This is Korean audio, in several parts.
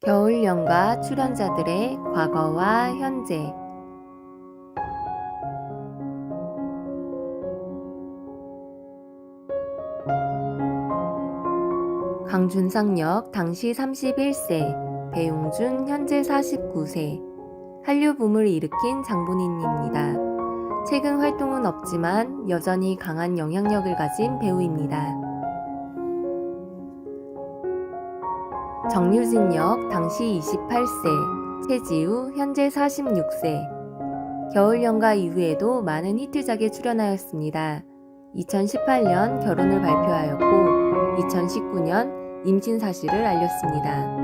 겨울 연가 출연자들의 과거와 현재 강준상 역 당시 31세, 배용준 현재 49세, 한류 붐을 일으킨 장본인입니다. 최근 활동은 없지만 여전히 강한 영향력을 가진 배우입니다. 정유진 역 당시 28세, 최지우 현재 46세. 겨울 연가 이후에도 많은 히트작에 출연하였습니다. 2018년 결혼을 발표하였고 2019년 임신 사실을 알렸습니다.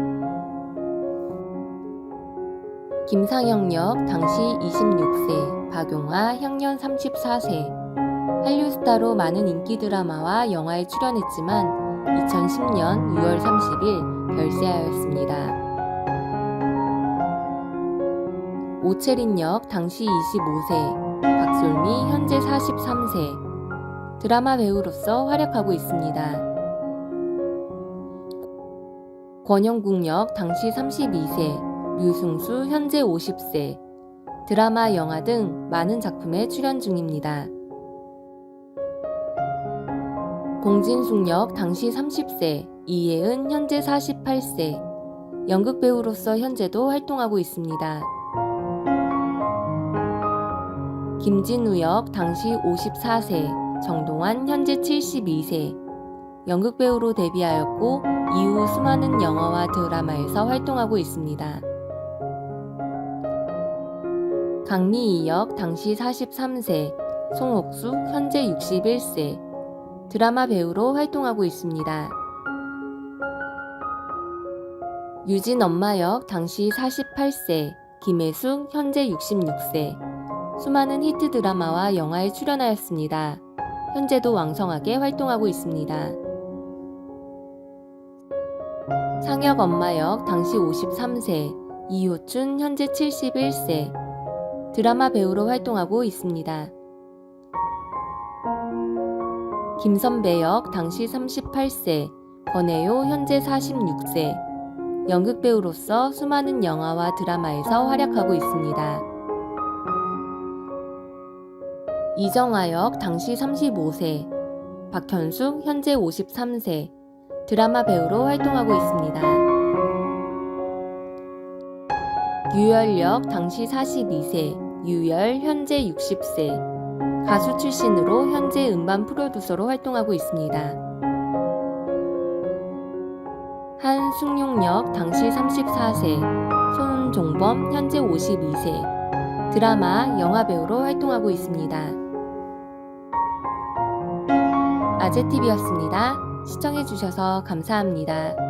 김상영 역 당시 26세, 박용화 향년 34세. 한류 스타로 많은 인기 드라마와 영화에 출연했지만 2010년 6월 30일 별세하였습니다. 오채린 역 당시 25세, 박솔미 현재 43세. 드라마 배우로서 활약하고 있습니다. 권영국 역 당시 32세, 류승수 현재 50세. 드라마, 영화 등 많은 작품에 출연 중입니다. 공진숙 역 당시 30세, 이예은 현재 48세. 연극 배우로서 현재도 활동하고 있습니다. 김진우 역 당시 54세, 정동환 현재 72세. 연극 배우로 데뷔하였고 이후 수많은 영화와 드라마에서 활동하고 있습니다. 강미희 역 당시 43세, 송옥수 현재 61세. 드라마 배우로 활동하고 있습니다. 유진 엄마 역 당시 48세, 김혜숙 현재 66세. 수많은 히트 드라마와 영화에 출연하였습니다. 현재도 왕성하게 활동하고 있습니다. 상혁 엄마 역 당시 53세, 이효춘 현재 71세. 드라마 배우로 활동하고 있습니다. 김선배 역 당시 38세, 권혜요 현재 46세. 연극 배우로서 수많은 영화와 드라마에서 활약하고 있습니다. 이정아 역 당시 35세, 박현숙 현재 53세, 드라마 배우로 활동하고 있습니다. 유열 역 당시 42세, 유열 현재 60세, 가수 출신으로 현재 음반 프로듀서로 활동하고 있습니다. 한승용 역 당시 34세, 손종범 현재 52세, 드라마, 영화 배우로 활동하고 있습니다. 아재TV였습니다. 시청해주셔서 감사합니다.